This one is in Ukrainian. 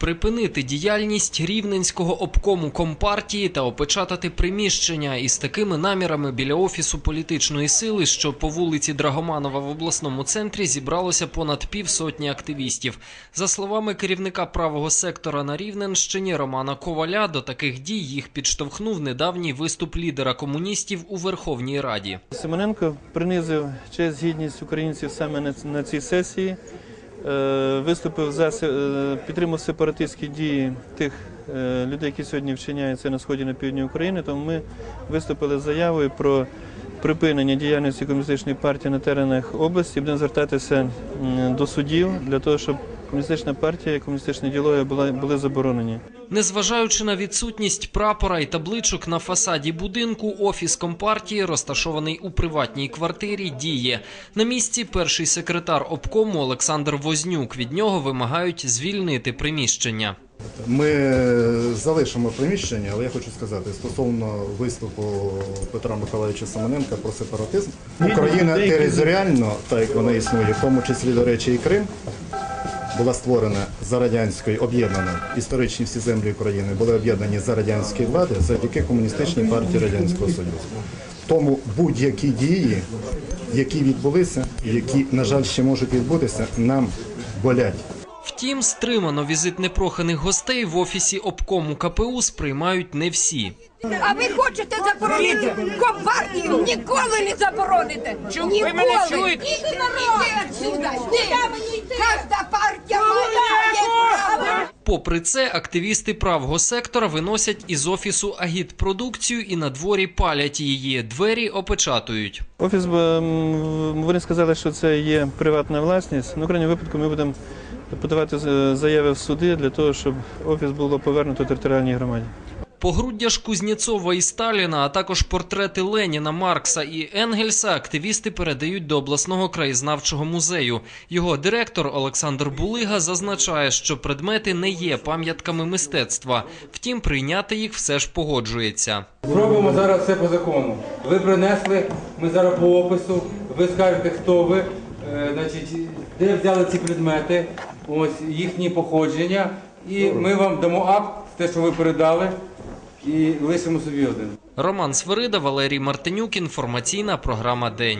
припинити діяльність рівненського обкому компартії та опечатати приміщення. Із такими намірами біля офісу політичної сили, що по вулиці Драгоманова в обласному центрі зібралося понад півсотні активістів. За словами керівника правого сектора на Рівненщині Романа Коваля, до таких дій їх підштовхнув недавній виступ лідера комуністів у Верховній Раді. Симоненко принизив честь гідність українців саме на цій сесії. Е, Виступив за е, підтримав сепаратистські дії тих е, людей, які сьогодні вчиняються на сході на півдні України. Тому ми виступили з заявою про припинення діяльності комуністичної партії на теренах області. Будемо звертатися до судів для того, щоб комуністична партія і комуністична ідеологія була були заборонені. Незважаючи на відсутність прапора і табличок на фасаді будинку, офіс компартії, розташований у приватній квартирі, діє. На місці перший секретар обкому Олександр Вознюк. Від нього вимагають звільнити приміщення. Ми залишимо приміщення, але я хочу сказати стосовно виступу Петра Миколаївича Семененка про сепаратизм. Україна територіально, так як вона існує, в тому числі, до речі, і Крим, була створена за радянської об'єднана історичні всі землі України були об'єднані за радянської влади завдяки комуністичній партії Радянського Союзу. Тому будь-які дії, які відбулися, які, на жаль, ще можуть відбутися, нам болять. Втім, стримано візит непроханих гостей в офісі обкому КПУ сприймають не всі. А ви хочете заборонити компартію? Ніколи не забороните. Ніколи. Ви мене чуєте? Іди народ. Іди отсюда. Йди. Кожна партія має право. Попри це, активісти правого сектора виносять із офісу агітпродукцію і на дворі палять її. Двері опечатують. Офіс, вони сказали, що це є приватна власність. Ну, в крайньому випадку ми будемо подавати заяви в суди для того, щоб офіс було повернуто територіальній громаді. Погруддя ж Кузнєцова і Сталіна, а також портрети Леніна, Маркса і Енгельса активісти передають до обласного краєзнавчого музею. Його директор Олександр Булига зазначає, що предмети не є пам'ятками мистецтва. Втім, прийняти їх все ж погоджується. Зробимо зараз все по закону. Ви принесли, ми зараз по опису, ви скажете, хто ви, е, значить, де взяли ці предмети, ось їхні походження, і ми вам дамо акт, те, що ви передали, і лишимо собі один. Роман Свирида, Валерій Мартинюк. Інформаційна програма День.